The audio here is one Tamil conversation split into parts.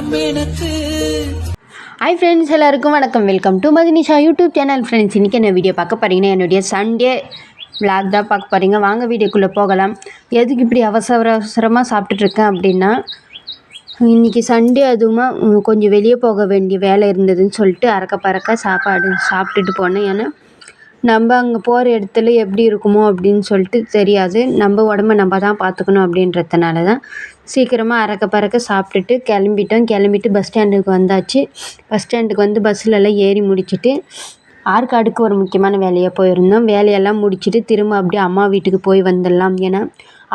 நேரம் எனக்கு. ஹாய் ஃப்ரெண்ட்ஸ் எல்லாருக்கும் வணக்கம். Welcome to Mathinisha YouTube channel friends இன்றைக்கி என்ன வீடியோ பார்க்க போகிறீங்கன்னா என்னுடைய சண்டே விளாக் தான் பார்க்க போகிறீங்க வாங்க வீடியோக்குள்ளே போகலாம். எதுக்கு இப்படி அவசர அவசரமாக சாப்பிட்டுட்ருக்கேன் அப்படின்னா இன்றைக்கி சண்டே அதுவும் கொஞ்சம் வெளியே போக வேண்டிய வேலை இருந்ததுன்னு சொல்லிட்டு அறக்க பறக்க சாப்பாடு சாப்பிட்டுட்டு போனேன். ஏன்னா நம்ம அங்கே போகிற இடத்துல எப்படி இருக்குமோ அப்படின்னு சொல்லிட்டு தெரியாது. நம்ம உடம்ப நம்ம தான் பார்த்துக்கணும் அப்படின்றதுனால தான் சீக்கிரமாக அறக்க பறக்க சாப்பிட்டுட்டு கிளம்பிட்டோம். கிளம்பிட்டு பஸ் ஸ்டாண்டுக்கு வந்தாச்சு. பஸ் ஸ்டாண்டுக்கு வந்து பஸ்ஸில் எல்லாம் ஏறி முடிச்சுட்டு ஆற்காடுக்கு ஒரு முக்கியமான வேலையாக போயிருந்தோம். வேலையெல்லாம் முடிச்சுட்டு திரும்ப அப்படியே அம்மா வீட்டுக்கு போய் வந்துடலாம். ஏன்னா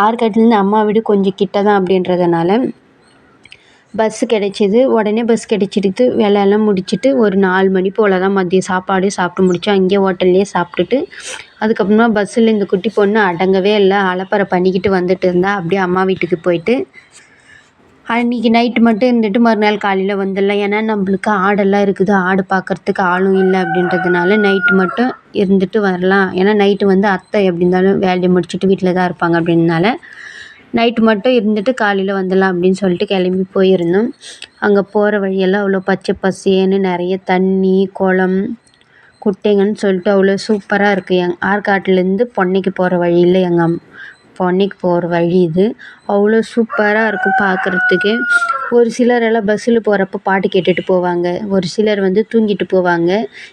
ஆற்காட்டுலேருந்து அம்மா வீடு கொஞ்சம் கிட்ட தான் அப்படின்றதுனால பஸ்ஸு கிடைச்சிது. உடனே பஸ் கிடைச்சிடுது வேலையெல்லாம் முடிச்சிட்டு ஒரு நாலு மணி போல் தான் மதியம் சாப்பாடு சாப்பிட்டு முடித்தோம் அங்கேயே ஹோட்டல்லையே சாப்பிட்டுட்டு அதுக்கப்புறமா பஸ்ஸில் இந்த குட்டி பொண்ணு அடங்கவே இல்லை. அலப்பறை பண்ணிக்கிட்டு வந்துட்டு இருந்தா அப்படியே அம்மா வீட்டுக்கு போயிட்டு அன்றைக்கி நைட்டு மட்டும் இருந்துட்டு மறுநாள் காலையில் வந்துடலாம். ஏன்னா நம்மளுக்கு ஆடெல்லாம் இருக்குது. ஆடு பார்க்கறதுக்கு ஆளும் இல்லை அப்படின்றதுனால நைட்டு மட்டும் இருந்துட்டு வரலாம். ஏன்னா நைட்டு வந்து அத்தை எப்படி இருந்தாலும் வேலையை முடிச்சுட்டு வீட்டில் தான் இருப்பாங்க அப்படின்னால நைட்டு மட்டும் இருந்துட்டு காலையில் வந்துடலாம் அப்படின்னு சொல்லிட்டு கிளம்பி போயிருந்தோம். அங்கே போகிற வழியெல்லாம் அவ்வளோ பச்சை பசேன்னு நிறைய தண்ணி குளம் குட்டைங்கன்னு சொல்லிட்டு அவ்வளோ சூப்பராக இருக்குது எங் ஆற்காட்டிலேருந்து பொன்னைக்கு போகிற வழியில் எங்கள் அம் பொன்னைக்கு போகிற வழி இது. அவ்வளோ சூப்பராக இருக்கும் பார்க்குறதுக்கு ஒரு சிலர் எல்லாம் பஸ்ஸில் போகிறப்ப பாட்டு கேட்டுட்டு போவாங்க. ஒரு சிலர் வந்து தூங்கிட்டு போவாங்க.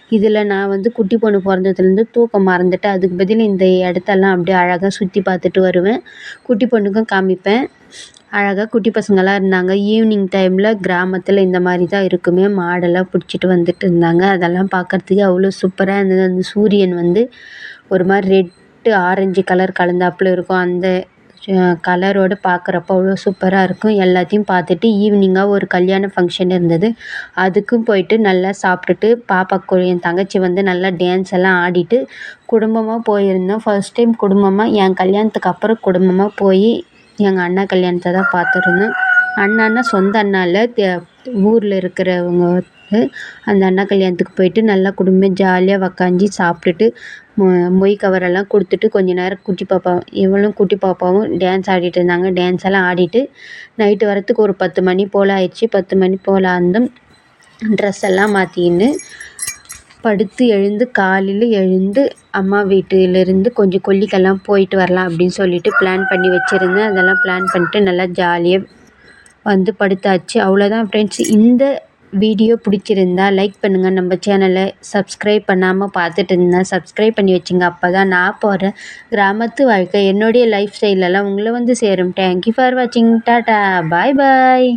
இதில் நான் வந்து குட்டி பொண்ணு பிறந்ததுலேருந்து தூக்கம் மறந்துட்டு அதுக்கு பதில் இந்த இடத்தெல்லாம் அப்படியே அழகாக சுற்றி பார்த்துட்டு வருவேன். குட்டி பொண்ணுக்கும் காமிப்பேன். அழகாக குட்டி பசங்களாம் இருந்தாங்க. ஈவினிங் டைமில் கிராமத்தில் இந்த மாதிரி தான் இருக்குமே மாடெல்லாம் பிடிச்சிட்டு வந்துட்டு இருந்தாங்க. அதெல்லாம் பார்க்குறதுக்கு அவ்வளோ சூப்பராக இருந்தது. அந்த சூரியன் வந்து ஒரு மாதிரி ரெட்டு ஆரஞ்சு கலர் கலந்தாப்புல இருக்கும். அந்த கலரோடு பார்க்குறப்ப அவ்வளோ சூப்பராக இருக்கும். எல்லாத்தையும் பார்த்துட்டு ஈவினிங்காக ஒரு கல்யாண ஃபங்க்ஷன் இருந்தது. அதுக்கும் போயிட்டு நல்லா சாப்பிட்டுட்டு பாப்பாவுக்கு என் தங்கச்சி வந்து நல்லா டான்ஸ் எல்லாம் ஆடிட்டு குடும்பமாக போயிருந்தோம். ஃபர்ஸ்ட் டைம் குடும்பமாக என் கல்யாணத்துக்கு அப்புறம் குடும்பமாக போய் எங்கள் அண்ணா கல்யாணத்தை தான் பார்த்துருந்தோம். அண்ணான்னா சொந்த அண்ணா இல்லை ஊரில் இருக்கிறவங்க வந்து அந்த அண்ணா கல்யாணத்துக்கு போயிட்டு நல்லா குடும்பமாக ஜாலியாக உக்காஞ்சி சாப்பிட்டுட்டு மொ மொய் கவரெல்லாம் கொடுத்துட்டு கொஞ்ச நேரம் குட்டி பாப்பா இவளும் குட்டி பாப்பாவும் டான்ஸ் ஆடிட்டு இருந்தாங்க. டான்ஸ் எல்லாம் ஆடிட்டு நைட்டு வரத்துக்கு ஒரு பத்து மணி போல் ஆயிடுச்சு. பத்து மணி போல் ஆனதும் ட்ரெஸ் எல்லாம் மாற்றிக்கின்னு படுத்து எழுந்து காலையில் எழுந்து அம்மா வீட்டிலேருந்து கொஞ்சம் கொல்லிக்கெல்லாம் போயிட்டு வரலாம் அப்படின்னு சொல்லிட்டு பிளான் பண்ணி வச்சுருந்தேன். அதெல்லாம் பிளான் பண்ணிட்டு நல்லா ஜாலியாக வந்து படுத்தாச்சு. அவ்வளோதான் ஃப்ரெண்ட்ஸ் இந்த வீடியோ பிடிச்சிருந்தா லைக் பண்ணுங்கள் நம்ம சேனலை சப்ஸ்கிரைப் பண்ணாமல் பார்த்துட்டு இருந்தால் சப்ஸ்கிரைப் பண்ணி வச்சுங்க. அப்போ தான் நான் போகிறேன் கிராமத்து வாழ்க்கை என்னுடைய லைஃப் ஸ்டைலெல்லாம் உங்களை வந்து சேரும். தேங்க்யூ ஃபார் வாட்சிங் டாட்டா பாய் பாய்